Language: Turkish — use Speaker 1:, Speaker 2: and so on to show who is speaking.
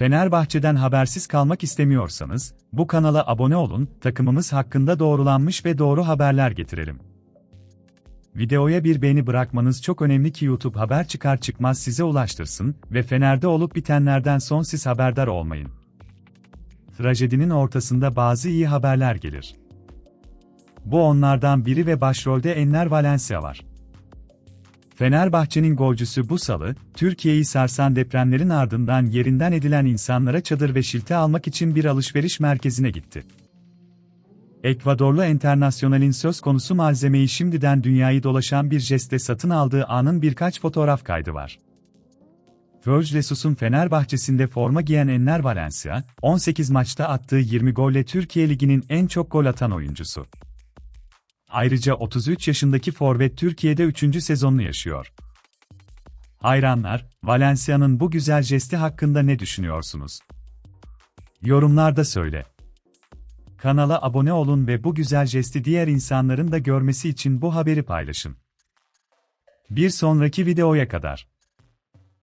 Speaker 1: Fenerbahçe'den habersiz kalmak istemiyorsanız, bu kanala abone olun, takımımız hakkında doğrulanmış ve doğru haberler getirelim. Videoya bir beğeni bırakmanız çok önemli ki YouTube haber çıkar çıkmaz size ulaştırsın ve Fener'de olup bitenlerden son siz haberdar olmayın. Trajedinin ortasında bazı iyi haberler gelir. Bu onlardan biri ve başrolde Enner Valencia var. Fenerbahçe'nin golcüsü bu salı, Türkiye'yi sarsan depremlerin ardından yerinden edilen insanlara çadır ve şilte almak için bir alışveriş merkezine gitti. Ekvadorlu Enternasyonal'in söz konusu malzemeyi şimdiden dünyayı dolaşan bir jestle satın aldığı anın birkaç fotoğraf kaydı var. Jorge Jesus'un Fenerbahçe'sinde forma giyen Enner Valencia, 18 maçta attığı 20 golle Türkiye Ligi'nin en çok gol atan oyuncusu. Ayrıca 33 yaşındaki forvet Türkiye'de 3. sezonunu yaşıyor. Hayranlar, Valencia'nın bu güzel jesti hakkında ne düşünüyorsunuz? Yorumlarda söyle. Kanala abone olun ve bu güzel jesti diğer insanların da görmesi için bu haberi paylaşın. Bir sonraki videoya kadar.